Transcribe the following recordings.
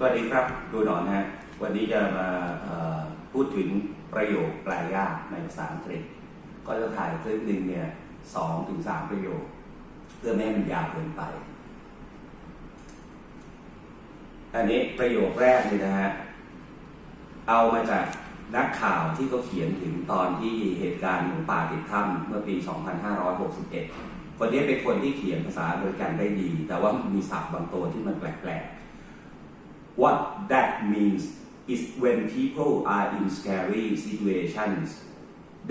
สวัสดีครับดูหนอนนะฮะวันนี้จะมาพูดถึงประโยคแปลยากในภาษาอังกฤษ ก็จะถ่ายคลิปหนึ่งเนี่ยสองถึงสามประโยค เพื่อไม่ให้มันยาวเกินไป อันนี้ประโยคแรกเลยนะฮะ เอามาจากนักข่าวที่เขาเขียนถึงตอนที่เหตุการณ์หมูป่าติดถ้ำเมื่อปี 2561 คนนี้เป็นคนที่เขียนภาษาอเมริกันได้ดี แต่ว่ามีศัพท์บางตัวที่มันแปลกๆ What that means is when people are in scary situations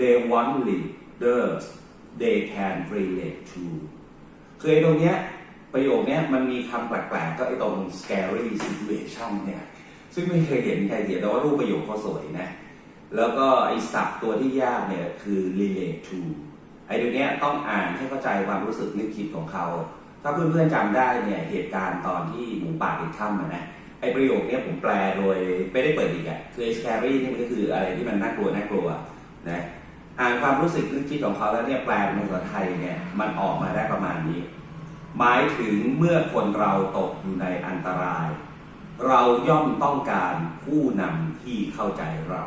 they want leaders they can relate to คือไอ้ตรงเนี้ยประโยคเนี้ยมันมีคำแปลกๆ ก็ไอ้ตรง scary situation เนี่ย ซึ่งไม่เคยเห็นใครเขียนแต่ว่ารูปประโยคเขาสวยนะ แล้วก็ไอ้ศัพท์ตัวที่ยากเนี่ยคือ relate to ไอ้ตรงเนี้ยต้องอ่านให้เข้าใจความรู้สึกนึกคิดของเขา ถ้าเพื่อนๆจำได้เนี่ยเหตุการณ์ตอนที่หมูป่าติดถ้ำอะนะ ไอ้ประโยคเนี้ยผมแปลโดยไม่ได้เปิดอีกอะคือ scary นี่มันก็คืออะไรที่มันน่ากลัวน่ากลัวนะอ่านความรู้สึกนึกคิดของเขาแล้วเนี่ยแปลเป็นภาษาไทยเนี่ยมันออกมาได้ประมาณนี้ หมายถึงเมื่อคนเราตกอยู่ในอันตราย เราย่อมต้องการผู้นำที่เข้าใจเรา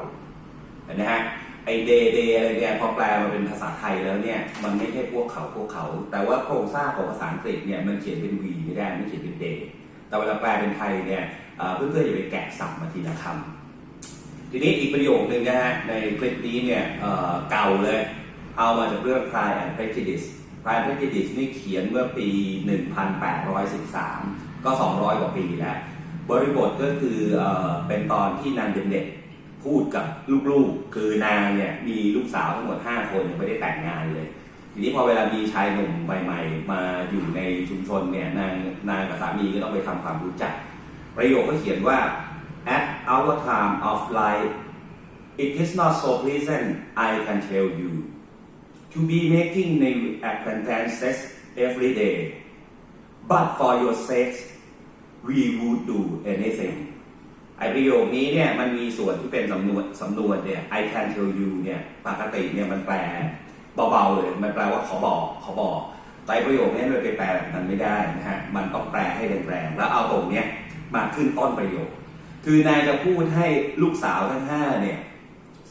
เห็นไหมฮะไอเดเดอะไรเนี่ยพอแปลมาเป็นภาษาไทยแล้วเนี่ยมันไม่ใช่พวกเขาพวกเขา แต่ว่าโครงสร้างของภาษาอังกฤษเนี่ยมันเขียนเป็นวีไม่ได้ไม่เขียนเป็นเด แต่เวลาแปลเป็นไทยเนี่ยเพื่อนๆอย่าไปแกะสับมาทีละคำทีนี้อีกประโยคนึงนะฮะในคลิปนี้เนี่ยเก่าเลย เอามาจากเรื่อง Pride and Prejudice Pride and Prejudice นี่เขียนเมื่อปี 1813 ก็ 200 กว่าปีแล้ว บริบทก็คือเอเป็นตอนที่นางเดนเน็ตพูดกับลูกๆ คือนางเนี่ยมีลูกสาวทั้งหมด 5 คนยังไม่ได้แต่งงานเลย ทีนี้พอเวลามีชายหนุ่มใหม่ ๆ มาอยู่ในชุมชนเนี่ยนางนางกับสามีก็ต้องไปทำความรู้จัก ประโยคก็เขียนว่า at our time of life it is not so pleasant I can tell you to be making new acquaintances every day but for your sake we would do anything ไอประโยคนี้เนี่ยมันมีส่วนที่เป็นสำนวนสำนวนเนี่ย I can tell you เนี่ยปกติเนี่ยมันแปล เบาๆเลยมันแปลว่าขอบอกขอบอกแต่ประโยคนี้มันไปแปลแบบนั้นไม่ได้นะฮะมันต้องแปลให้แรงๆแล้วเอาตรงเนี้ยมาขึ้นต้นประโยค คือนายจะพูดให้ลูกสาวทั้งห้าเนี่ย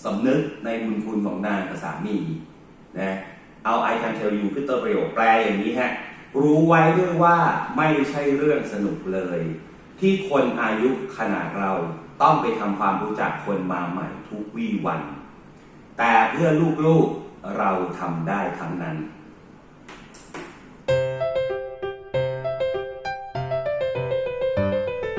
สำนึกในบุญคุณของนางกับสามีนะเอา I can tell you ขึ้นต้นประโยคแปลอย่างนี้ฮะรู้ไว้ด้วยว่าไม่ใช่เรื่องสนุกเลย ที่คนอายุขนาดเราต้องไปทำความรู้จักคนมาใหม่ทุกวี่วัน แต่เพื่อลูกๆ เราทำได้ทั้งนั้น